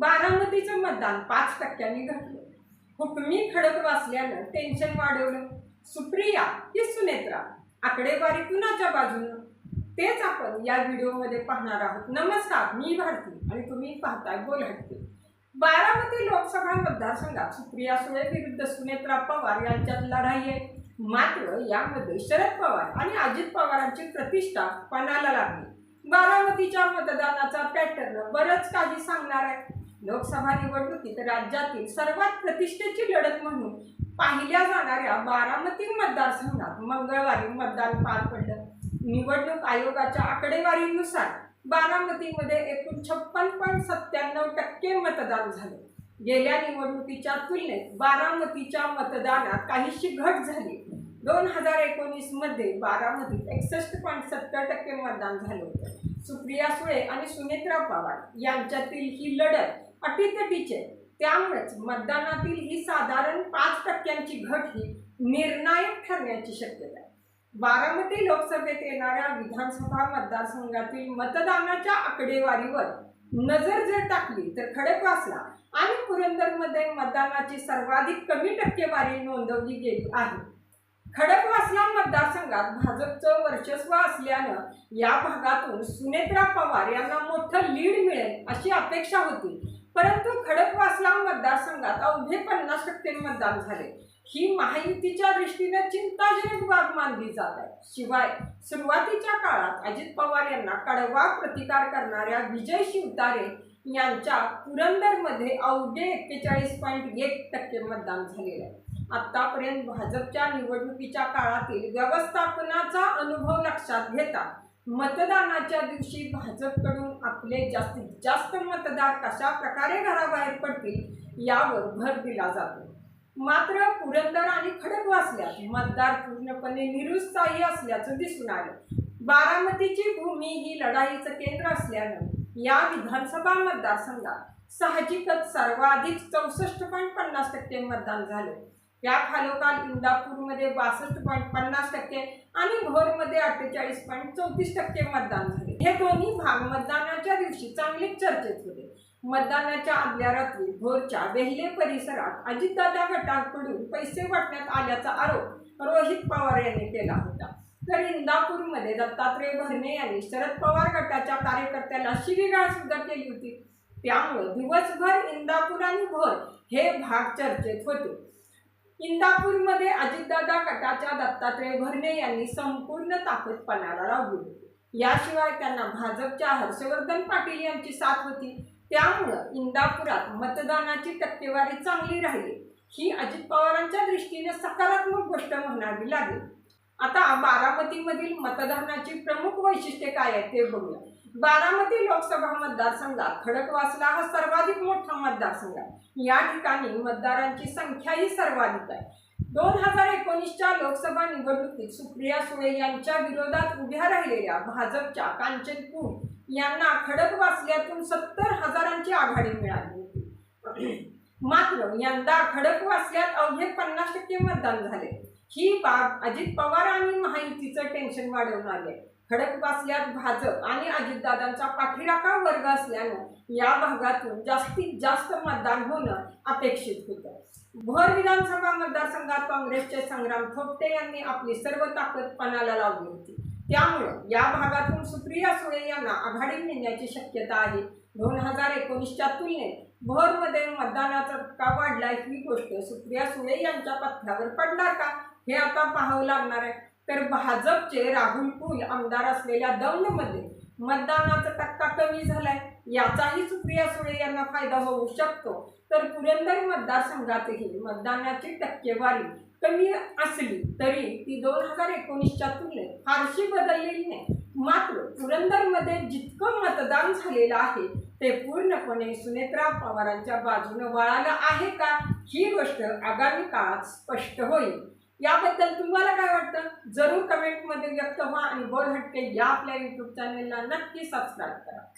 बारामतीचं मतदान पाच टक्क्यांनी घटलं. हुकमी खडक वाचल्यानं टेन्शन वाढवलं. सुप्रिया की सुनेत्रा? आकडेवारी कुणाच्या बाजूनं? तेच आपण या व्हिडिओमध्ये पाहणार आहोत. नमस्कार मी भारती आणि तुम्ही पाहताय बोल बारामती लोकसभा मतदारसंघात सुप्रिया सुळे विरुद्ध सुनेत्रा पवार यांच्यात लढाई आहे. मात्र यामध्ये शरद पवार आणि अजित पवारांची प्रतिष्ठा पणाला लागली. बारामतीच्या मतदानाचा पॅटर्न बरंच काही सांगणार आहे. लोकसभा निवडणुकीत राज्यातील सर्वात प्रतिष्ठेची लढत म्हणून पाहिल्या जाणाऱ्या बारामती मतदारसंघात मंगळवारी मतदान पार पडलं. निवडणूक आयोगाच्या आकडेवारीनुसार बारामतीमध्ये एकूण छप्पन पॉईंट सत्त्याण्णव टक्के मतदान झाले. गेल्या निवडणुकीच्या तुलनेत बारामतीच्या मतदानात काहीशी घट झाली. दोन हजार एकोणीसमध्ये एकसष्ट पॉईंट सत्तर टक्के मतदान झालं होतं. सुप्रिया सुळे आणि सुनेत्रा पवार यांच्यातील ही लढत अटीतटीचे त्यामुळेच मतदानातील ही साधारण पाच टक्क्यांची घट ही निर्णायक ठरण्याची शक्यता आहे. बारामती लोकसभेत येणाऱ्या विधानसभा मतदारसंघातील मतदानाच्या आकडेवारीवर नजर जर टाकली तर खडकवासला आणि पुरंदरमध्ये मतदानाची सर्वाधिक कमी टक्केवारी नोंदवली गेली आहे. खडकवासला मतदारसंघात भाजपचं वर्चस्व असल्यानं या भागातून सुनेत्रा पवार यांना मोठं लीड मिळेल अशी अपेक्षा होती. परंतु खडकवासला मतदारसंघात अवघे पन्नास टक्के मतदान झाले. ही महायुतीच्या दृष्टीने चिंताजनक बाब मानली जात आहे. शिवाय सुरुवातीच्या काळात अजित पवार यांना कडवा प्रतिकार करणाऱ्या विजय शिवतारे यांच्या पुरंदरमध्ये अवघे एक्केचाळीस पॉईंट एक टक्के मतदान झालेलं आहे. आतापर्यंत भाजपच्या निवडणुकीच्या काळातील व्यवस्थापनाचा अनुभव लक्षात घेता मतदानाच्या दिवशी भाजपकडून आपले जास्तीत जास्त मतदार कशा प्रकारे घराबाहेर पडतील यावर भर दिला जातो. मात्र पुरंदर आणि खडकवासल्यात मतदार पूर्णपणे निरुत्साही असल्याचं दिसून आलं. बारामतीची भूमी ही लढाईचं केंद्र असल्यानं या विधानसभा मतदारसंघात साहजिकच सर्वाधिक चौसष्ट पॉईंट पन्नास टक्के मतदान झालं. या खालोखाल इंदापूरमध्ये बासष्ट पॉईंट पन्नास टक्के आणि भोरमध्ये अठ्ठेचाळीस पॉईंट चौतीस टक्के मतदान झाले. हे दोन्ही भाग मतदानाच्या दिवशी चांगलीच चर्चेत होते. मतदानाच्या आदल्या रात्री भोरच्या वेहिले परिसरात अजितदादा गटाकडून पैसे वाटण्यात आल्याचा आरोप रोहित पवार यांनी केला होता. तर इंदापूरमध्ये दत्तात्रय भरणे यांनी शरद पवार गटाच्या कार्यकर्त्याला शिवीगाळ सुद्धा केली होती. त्यामुळे दिवसभर इंदापूर आणि भोर हे भाग चर्चेत होते. इंदापूरमध्ये अजितदादा कटाच्या दत्तात्रय भरणे यांनी संपूर्ण ताकद पणाला लावली याशिवाय त्यांना भाजपच्या हर्षवर्धन पाटील यांची साथ होती. त्यामुळं इंदापुरात मतदानाची टक्केवारी चांगली राहिली. ही अजित पवारांच्या दृष्टीने सकारात्मक गोष्ट म्हणावी लागेल. आता बारामतीमधील मतदानाची प्रमुख वैशिष्ट्ये काय आहेत ते बघूया. बारामती लोकसभा मतदारसंघात खडकवासला हा सर्वाधिक मोठा मतदारसंघ आहे. या ठिकाणी मतदारांची संख्याही सर्वाधिक आहे. दोन हजार एकोणीसच्या लोकसभा निवडणुकीत सुप्रिया सुळे यांच्या विरोधात उभ्या राहिलेल्या भाजपच्या कांचनपूर यांना खडकवासल्यातून सत्तर हजारांची आघाडी मिळाली होती. मात्र यंदा खडकवासल्यात अवघे पन्नास टक्के मतदान झाले. ही बाब अजित पवार आणि महायुतीचं टेन्शन वाढवून आले खडकवासल्यात भाजप आणि अजितदादांचा पाठीराखा वर्ग असल्यानं या भागातून जास्तीत जास्त मतदान होणं अपेक्षित होतं. भर विधानसभा मतदारसंघात काँग्रेसचे संग्राम थोपटे यांनी आपली सर्व ताकद पणाला लावली होती. त्यामुळं या भागातून सुप्रिया सुळे यांना आघाडी नेण्याची शक्यता आहे. दोन हजार एकोणीसच्या तुलनेत भरमध्ये मतदानाचा टक्का वाढला ही गोष्ट सुप्रिया सुळे यांच्या पथ्यावर पडणार का? हे आता पाहावं लागणार आहे. तर भाजपचे राहुल कुल आमदार असलेल्या दौंडमध्ये मतदानाचा टक्का कमी झालाय. याचाही सुप्रिया सुळे यांना फायदा होऊ शकतो. तर पुरंदर मतदारसंघातही मतदानाची टक्केवारी कमी असली तरी ती दोन हजार एकोणीसच्या तुलनेत फारशी बदललेली नाही. मात्र पुरंदरमध्ये जितकं मतदान झालेलं आहे ते पूर्णपणे सुनेत्रा पवारांच्या बाजूने वळालं आहे का? ही गोष्ट आगामी काळात स्पष्ट होईल. याबद्दल तुम्हाला काय वाटतं? जरूर कमेंटमध्ये व्यक्त व्हा आणि बोल हटके या आपल्या यूट्यूब चॅनेलला नक्की सबस्क्राईब करा.